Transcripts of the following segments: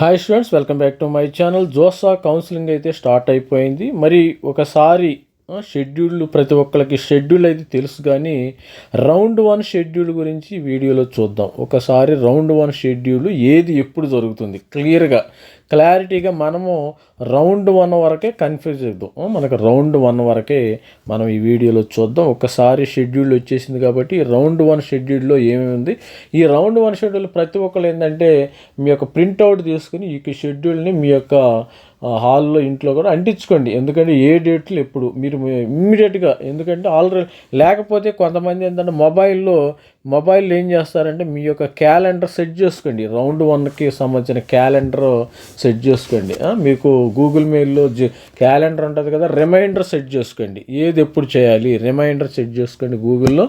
Hi students welcome back to my channel JoSAA counselling అయితే start అయిపోయింది. మరి ఒకసారి షెడ్యూల్ ప్రతి ఒక్కరికి షెడ్యూల్ అయితే తెలుసు కానీ రౌండ్ వన్ షెడ్యూల్ గురించి వీడియోలో చూద్దాం. ఒకసారి రౌండ్ వన్ షెడ్యూల్ ఏది ఎప్పుడు జరుగుతుంది? క్లియర్గా క్లారిటీగా మనము రౌండ్ వన్ వరకే కన్ఫ్యూజ్ అవుతాం మనకు రౌండ్ వన్ వరకే మనం ఈ వీడియోలో చూద్దాం. ఒకసారి షెడ్యూల్ వచ్చేసింది కాబట్టి రౌండ్ వన్ షెడ్యూల్లో ఏమేమి ఉంది? ఈ రౌండ్ వన్ షెడ్యూల్ ప్రతి ఒక్కరు ఏంటంటే మీ యొక్క ప్రింట్అవుట్ తీసుకుని ఈ షెడ్యూల్ని మీ యొక్క హాల్లో ఇంట్లో కూడా అంటించుకోండి. ఎందుకంటే ఏ డేట్లు ఎప్పుడు? మీరు ఇమ్మీడియట్గా. ఎందుకంటే ఆల్రెడీ లేకపోతే కొంతమంది ఏంటంటే మొబైల్లో మొబైల్ ఏం చేస్తారంటే మీ యొక్క క్యాలెండర్ సెట్ చేసుకోండి. రౌండ్ వన్కి సంబంధించిన క్యాలెండర్ సెట్ చేసుకోండి. మీకు గూగుల్ మెయిల్లో క్యాలెండర్ ఉంటుంది కదా రిమైండర్ సెట్ చేసుకోండి. ఏది ఎప్పుడు చేయాలి? రిమైండర్ సెట్ చేసుకోండి గూగుల్లో.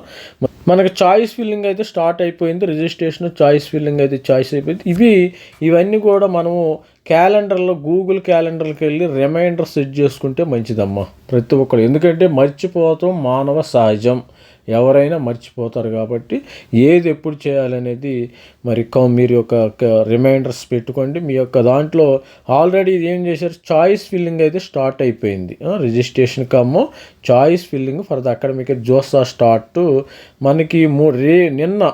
మనకి చాయిస్ ఫిల్లింగ్ అయితే స్టార్ట్ అయిపోయింది రిజిస్ట్రేషన్ చాయిస్ ఫిల్లింగ్ అయితే చాయిస్ అయిపోయింది. ఇవి ఇవన్నీ కూడా మనము క్యాలెండర్లో గూగుల్ క్యాలెండర్కి వెళ్ళి రిమైండర్ సెట్ చేసుకుంటే మంచిదమ్మా. ప్రతి ఒక్కరు ఎందుకంటే మర్చిపోవటం మానవ సహజం. ఎవరైనా మర్చిపోతారు కాబట్టి ఏది ఎప్పుడు చేయాలనేది మరి క- మీరు యొక్క రిమైండర్స్ పెట్టుకోండి. మీ యొక్క దాంట్లో ఆల్రెడీ ఏం చేశారు? చాయిస్ ఫిల్లింగ్ అయితే స్టార్ట్ అయిపోయింది. Registration cum choice filling for the academic JoSAA start. మనకి మూ రే నిన్న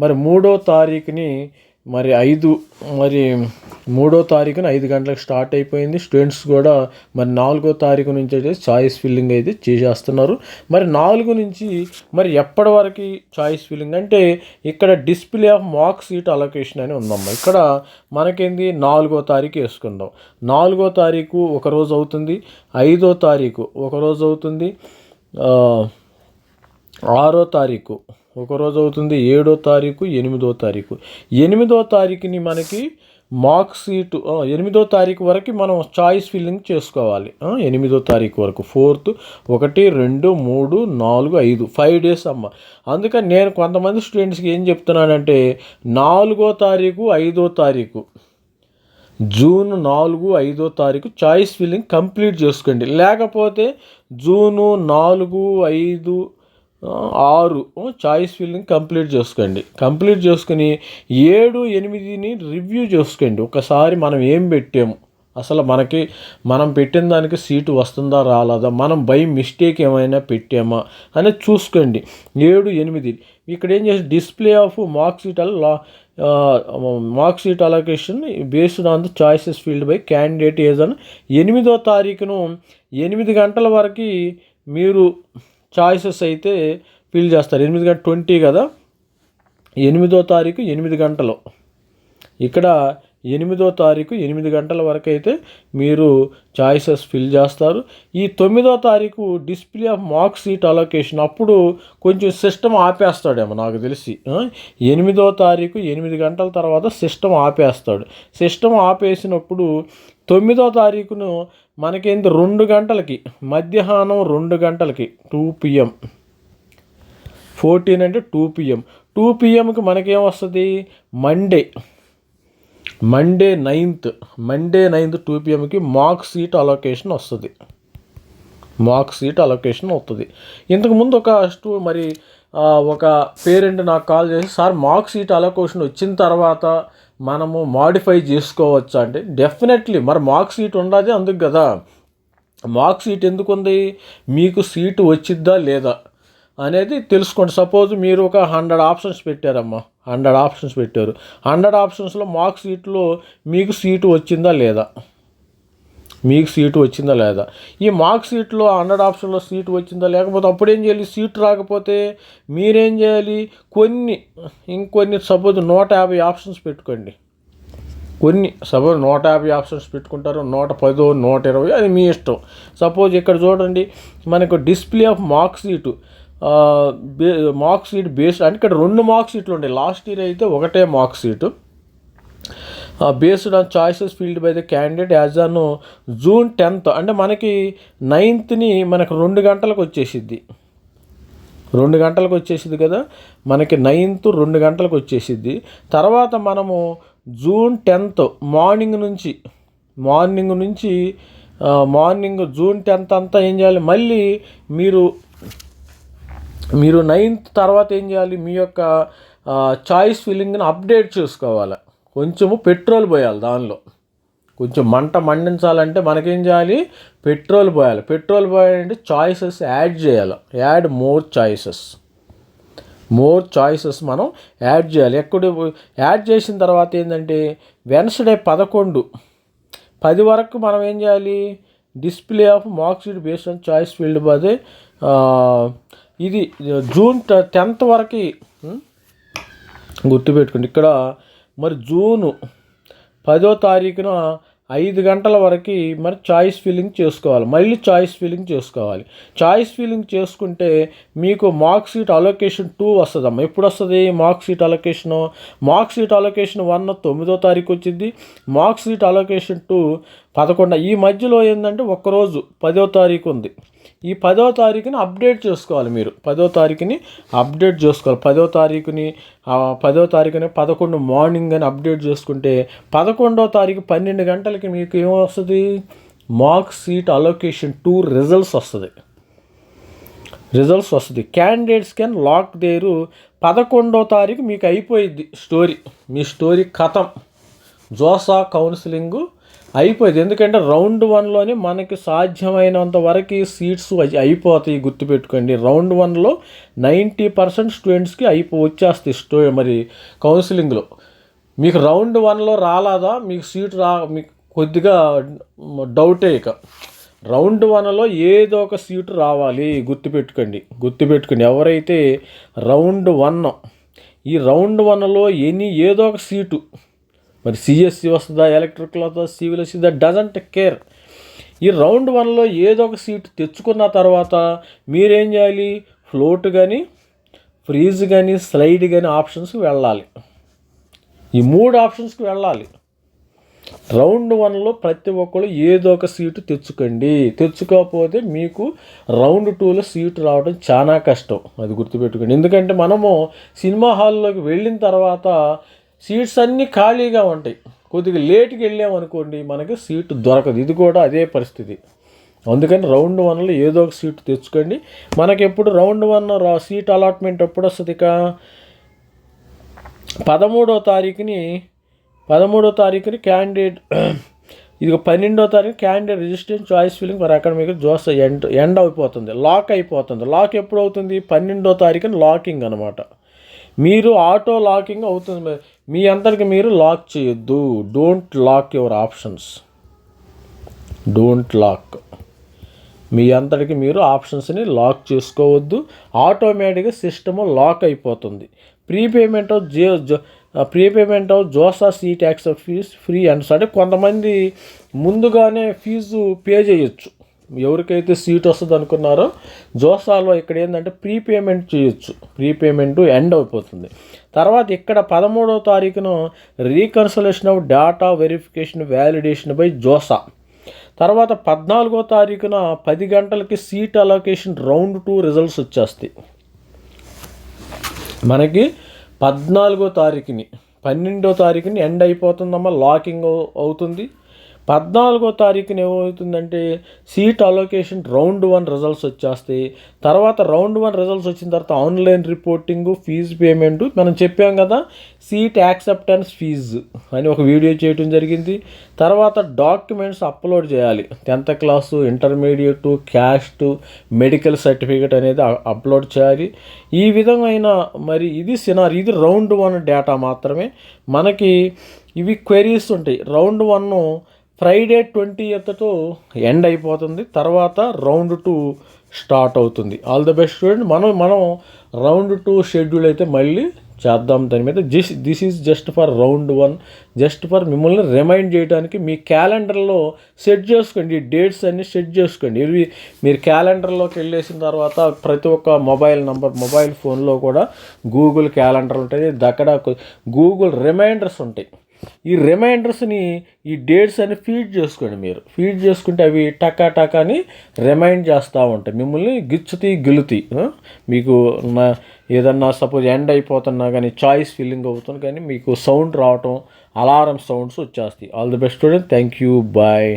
మరి మూడో తారీఖుని మరి ఐదు మరి మూడో తారీఖున ఐదు గంటలకు స్టార్ట్ అయిపోయింది. స్టూడెంట్స్ కూడా మరి నాలుగో తారీఖు నుంచి అయితే చాయిస్ ఫిల్లింగ్ అయితే చేసేస్తున్నారు. మరి నాలుగు నుంచి మరి ఎప్పటి వరకు చాయిస్ ఫిల్లింగ్? అంటే ఇక్కడ display of mark seat allocation అని ఉందమ్మా. ఇక్కడ మనకేంది? నాలుగో తారీఖు వేసుకుందాం. నాలుగో తారీఖు ఒక రోజు అవుతుంది. ఐదో తారీఖు ఒక రోజు అవుతుంది. ఆరో తారీఖు. ఒక రోజు అవుతుంది ఏడో తారీఖు ఎనిమిదో తారీఖు. ఎనిమిదో తారీఖుని మనకి మార్క్ సీటు ఎనిమిదో తారీఖు వరకు మనం చాయిస్ ఫిల్లింగ్ చేసుకోవాలి. ఎనిమిదో తారీఖు వరకు. ఫోర్త్ ఒకటి రెండు మూడు నాలుగు ఐదు. ఫైవ్ డేస్ అమ్మ. అందుకని నేను కొంతమంది స్టూడెంట్స్కి ఏం చెప్తున్నానంటే నాలుగో తారీఖు ఐదో తారీఖు. జూన్ నాలుగు ఐదో తారీఖు చాయిస్ ఫిల్లింగ్ కంప్లీట్ చేసుకోండి. లేకపోతే జూను నాలుగు ఐదు ఆరు. చాయిస్ ఫిల్లింగ్ కంప్లీట్ చేసుకోండి. కంప్లీట్ చేసుకుని ఏడు ఎనిమిదిని రివ్యూ చేసుకోండి. ఒకసారి మనం ఏం పెట్టాము? అసలు మనకి మనం పెట్టిన దానికి సీటు వస్తుందా రాలేదా? మనం బై మిస్టేక్ ఏమైనా పెట్టామా? అనేది చూసుకోండి. ఏడు ఎనిమిది. ఇక్కడ ఏం చేసి డిస్ప్లే ఆఫ్ మార్క్ షీట్ అలా mark sheet allocation based on the choices filled by candidate ఏదైనా ఎనిమిదో తారీఖును ఎనిమిది గంటల వరకు మీరు చాయిసెస్ అయితే ఫిల్ చేస్తారు. ఎనిమిది గంట ట్వంటీ కదా? ఎనిమిదో తారీఖు ఎనిమిది గంటలు. ఇక్కడ ఎనిమిదో తారీఖు ఎనిమిది గంటల వరకు అయితే మీరు చాయిసెస్ ఫిల్ చేస్తారు. ఈ తొమ్మిదో తారీఖు display of mark seat allocation అప్పుడు కొంచెం సిస్టమ్ ఆపేస్తాడేమో నాకు తెలిసి. ఎనిమిదో తారీఖు ఎనిమిది గంటల తర్వాత సిస్టమ్ ఆపేస్తాడు. సిస్టమ్ ఆపేసినప్పుడు తొమ్మిదో తారీఖును మనకేంటి రెండు గంటలకి. మధ్యాహ్నం రెండు గంటలకి. టూ పిఎం ఫోర్టీన్ అంటే టూ పిఎం టూ పిఎంకి మనకేం వస్తుంది? Monday Monday ninth Monday ninth two పిఎంకి mark seat allocation వస్తుంది. మార్క్ సీట్ అలొకేషన్ అవుతుంది. ఇంతకుముందు ఒక స్టూ మరి ఒక పేరెంట్ నాకు కాల్ చేసి సార్ మార్క్ సీట్ అలొకేషన్ వచ్చిన తర్వాత మనము మాడిఫై చేసుకోవచ్చు అంటే డెఫినెట్లీ మరి మార్క్ సీట్ ఉండాలి అందుకు కదా. మార్క్ సీట్ ఎందుకు ఉంది మీకు సీటు వచ్చిద్దా లేదా అనేది తెలుసుకోండి. సపోజ్ మీరు ఒక హండ్రెడ్ ఆప్షన్స్ పెట్టారమ్మా. హండ్రెడ్ ఆప్షన్స్ పెట్టారు. హండ్రెడ్ ఆప్షన్స్లో మార్క్ సీట్లో మీకు సీటు వచ్చిందా లేదా? మీకు సీటు వచ్చిందా లేదా? ఈ మార్క్ సీట్లో హండ్రెడ్ ఆప్షన్లో సీటు వచ్చిందా? లేకపోతే అప్పుడు ఏం చేయాలి? సీట్ రాకపోతే మీరేం చేయాలి? కొన్ని ఇంకొన్ని సపోజ్ నూట యాభై ఆప్షన్స్ పెట్టుకోండి. కొన్ని సపోజ్ నూట యాభై ఆప్షన్స్ పెట్టుకుంటారు నూట పదో నూట ఇరవై అది మీ ఇష్టం. సపోజ్ ఇక్కడ చూడండి మనకు డిస్ప్లే ఆఫ్ మార్క్ సీటు బే మార్క్ సీట్ బేస్ అంటే ఇక్కడ రెండు మార్క్ సీట్లు ఉంటాయి లాస్ట్ ఇయర్ అయితే ఒకటే mark seat. Based on choices filled by the candidate as on June tenth అంటే మనకి నైన్త్ని మనకు రెండు గంటలకు వచ్చేసిద్ది. రెండు గంటలకు వచ్చేసింది కదా? మనకి నైన్త్ రెండు గంటలకు వచ్చేసిద్ది. తర్వాత మనము జూన్ టెన్త్ మార్నింగ్ నుంచి మార్నింగ్ నుంచి మార్నింగ్ జూన్ టెన్త్ అంతా ఏం చేయాలి? మళ్ళీ మీరు మీరు నైన్త్ తర్వాత ఏం చేయాలి? మీ యొక్క చాయిస్ ఫీలింగ్ని అప్డేట్ చేసుకోవాలి. కొంచెము పెట్రోల్ పోయాలి దానిలో. కొంచెం మంట మండించాలంటే మనకేం చేయాలి? పెట్రోల్ పోయాలి. పెట్రోల్ పోయాలంటే చాయిసెస్ యాడ్ చేయాలి. Add more choices. More choices మనం యాడ్ చేయాలి. ఎక్కడ యాడ్ చేసిన తర్వాత ఏంటంటే వెన్స్డే పదకొండు. పది వరకు మనం ఏం చేయాలి? Display of mark seat based on choice filled బాదే ఇది జూన్ టెన్త్ వరకు గుర్తుపెట్టుకోండి. ఇక్కడ మరి జూను పదో తారీఖున ఐదు గంటల వరకు మరి చాయిస్ ఫిల్లింగ్ చేసుకోవాలి. మళ్ళీ చాయిస్ ఫిల్లింగ్ చేసుకోవాలి. చాయిస్ ఫిల్లింగ్ చేసుకుంటే మీకు మార్క్ షీట్ అలొకేషన్ టూ వస్తుందమ్మా. ఎప్పుడు వస్తుంది mark sheet allocation? Mark sheet allocation one తొమ్మిదో తారీఖు వచ్చింది. మార్క్ షీట్ అలొకేషన్ టూ పదకొండు. ఈ మధ్యలో ఏంటంటే ఒక్కరోజు పదో తారీఖు ఉంది. ఈ పదో తారీఖుని అప్డేట్ చేసుకోవాలి మీరు. పదో తారీఖుని అప్డేట్ చేసుకోవాలి. పదో తారీఖుని పదో తారీఖుని పదకొండు మార్నింగ్ అని అప్డేట్ చేసుకుంటే పదకొండో తారీఖు పన్నెండు గంటలకి మీకు ఏమొస్తుంది? Mark seat allocation two results వస్తుంది. రిజల్ట్స్ వస్తుంది. క్యాండిడేట్స్ కెన్ లాక్ దేరు పదకొండో తారీఖు మీకు అయిపోయింది స్టోరీ. మీ స్టోరీ కథం. జోసా కౌన్సిలింగు అయిపోయింది. ఎందుకంటే రౌండ్ వన్లోనే మనకి సాధ్యమైనంత వరకు సీట్స్ అయిపోతాయి గుర్తుపెట్టుకోండి. రౌండ్ వన్లో నైంటీ పర్సెంట్ స్టూడెంట్స్కి అయిపో వచ్చేస్తాయి స్టూ మరి కౌన్సిలింగ్లో. మీకు రౌండ్ వన్లో రాలాదా? మీకు సీట్ రా మీకు కొద్దిగా డౌటే ఇక. రౌండ్ వన్లో ఏదో ఒక సీటు రావాలి. గుర్తుపెట్టుకోండి. గుర్తుపెట్టుకోండి. ఎవరైతే రౌండ్ వన్ ఈ రౌండ్ వన్లో ఎనీ ఏదో ఒక సీటు మరి సిఎస్సి వస్తుందా ఎలక్ట్రికల్ వస్తుందా సివిల్ వస్తుందా డజంట్ కేర్ ఈ రౌండ్ వన్లో ఏదో ఒక సీట్ తెచ్చుకున్న తర్వాత మీరేం చేయాలి? ఫ్లోట్ కానీ ఫ్రీజ్ కానీ స్లైడ్ కానీ ఆప్షన్స్కి వెళ్ళాలి. ఈ మూడు ఆప్షన్స్కి వెళ్ళాలి. రౌండ్ వన్లో ప్రతి ఒక్కరు ఏదో ఒక సీటు తెచ్చుకోండి. తెచ్చుకోకపోతే మీకు రౌండ్ టూలో సీటు రావడం చాలా కష్టం. అది గుర్తుపెట్టుకోండి. ఎందుకంటే మనము సినిమా హాల్లోకి వెళ్ళిన తర్వాత సీట్స్ అన్నీ ఖాళీగా ఉంటాయి. కొద్దిగా లేట్కి వెళ్ళామనుకోండి మనకి సీటు దొరకదు. ఇది కూడా అదే పరిస్థితి. అందుకని రౌండ్ వన్లో ఏదో ఒక సీటు తెచ్చుకోండి. మనకి ఎప్పుడు రౌండ్ వన్ సీట్ అలాట్మెంట్ ఎప్పుడు వస్తుంది ఇక? పదమూడో తారీఖుని పదమూడో తారీఖుని క్యాండిడేట్ ఇది పన్నెండో తారీఖు candidate registration choice filling for academic JoSAA end end అయిపోతుంది. లాక్ అయిపోతుంది. లాక్ ఎప్పుడు అవుతుంది పన్నెండో తారీఖున లాకింగ్ అనమాట మీరు ఆటో లాకింగ్ అవుతుంది మీ అందరికి మీరు లాక్ చేయొద్దు. Don't lock your options don't lock మీ అందరికి మీరు ఆప్షన్స్ని లాక్ చేసుకోవద్దు. ఆటోమేటిక్గా సిస్టమ్ లాక్ అయిపోతుంది. Prepayment of J prepayment of JoSAA C tax of fees free and సరే కొంతమంది ముందుగానే ఫీజు పే చేయొచ్చు. ఎవరికైతే సీట్ వస్తుంది అనుకున్నారో జోసాలో ఇక్కడ ఏంటంటే ప్రీపేమెంట్ చేయొచ్చు. ప్రీపేమెంట్ ఎండ్ అయిపోతుంది. తర్వాత ఇక్కడ పదమూడవ తారీఖున reconciliation of data verification validation by JoSAA. తర్వాత పద్నాలుగో తారీఖున పది గంటలకి seat allocation round two results వచ్చేస్తాయి. మనకి పద్నాలుగో తారీఖుని పన్నెండో తారీఖుని ఎండ్ అయిపోతుందమ్మా లాకింగ్ అవుతుంది. పద్నాలుగో తారీఖున ఏమవుతుందంటే seat allocation round one results వచ్చేస్తాయి. తర్వాత రౌండ్ వన్ రిజల్ట్స్ వచ్చిన తర్వాత ఆన్లైన్ రిపోర్టింగ్ ఫీజు పేమెంట్ మనం చెప్పాం కదా సీట్ యాక్సెప్టెన్స్ ఫీజు అని ఒక వీడియో చేయడం జరిగింది. తర్వాత డాక్యుమెంట్స్ అప్లోడ్ చేయాలి. Tenth class intermediate caste medical certificate అనేది అప్లోడ్ చేయాలి. ఈ విధమైన మరి ఇది సినార్ ఇది రౌండ్ వన్ డేటా మాత్రమే. మనకి ఇవి క్వెరీస్ ఉంటాయి. రౌండ్ వన్ ఫ్రైడే ట్వంటీ ఎత్తో ఎండ్ అయిపోతుంది. తర్వాత రౌండ్ టూ స్టార్ట్ అవుతుంది. All the best student. మనం మనం రౌండ్ టూ షెడ్యూల్ అయితే మళ్ళీ చేద్దాం దాని మీద. జిస్ this is just for round one. Just for మిమ్మల్ని రిమైండ్ చేయడానికి మీ క్యాలెండర్లో సెట్ చేసుకోండి. ఈ డేట్స్ అన్నీ సెట్ చేసుకోండి. ఇవి మీరు క్యాలెండర్లోకి వెళ్ళేసిన తర్వాత ప్రతి ఒక్క మొబైల్ నంబర్ మొబైల్ ఫోన్లో కూడా గూగుల్ క్యాలెండర్ ఉంటుంది. అక్కడ గూగుల్ రిమైండర్స్ ఉంటాయి. ఈ రిమైండర్స్ని ఈ డేట్స్ అని ఫీడ్ చేసుకోండి మీరు. ఫీడ్ చేసుకుంటే అవి టకా టకా అని రిమైండ్ చేస్తూ ఉంటాయి. మిమ్మల్ని గిచ్చుతి గిలుతి. మీకు నా ఏదన్నా సపోజ్ ఎండ్ అయిపోతున్నా కానీ చాయిస్ ఫీలింగ్ అవుతుంది కానీ మీకు సౌండ్ రావటం అలారం సౌండ్స్ వచ్చేస్తాయి. All the best student. Thank you. Bye.